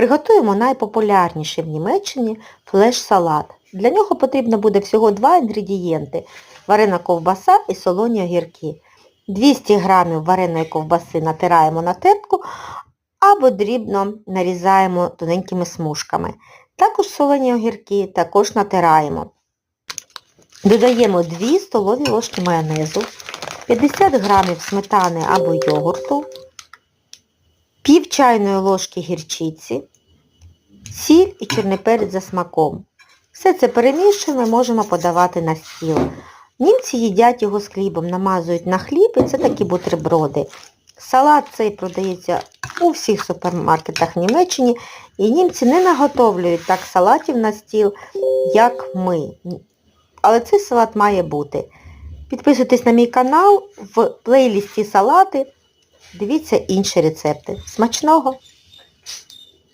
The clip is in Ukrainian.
Приготуємо найпопулярніший в Німеччині флеш-салат. Для нього потрібно буде всього два інгредієнти – варена ковбаса і солоні огірки. 200 г вареної ковбаси натираємо на тертку або дрібно нарізаємо тоненькими смужками. Також солені огірки також натираємо. Додаємо 2 столові ложки майонезу, 50 г сметани або йогурту, пів чайної ложки гірчиці, сіль і чорний перець за смаком. Все це перемішуємо і можемо подавати на стіл. Німці їдять його з хлібом, намазують на хліб і це такі бутерброди. Салат цей продається у всіх супермаркетах в Німеччині і німці не наготовлюють так салатів на стіл, як ми. Але цей салат має бути. Підписуйтесь на мій канал, в плейлісті салати. Дивіться інші рецепти. Смачного!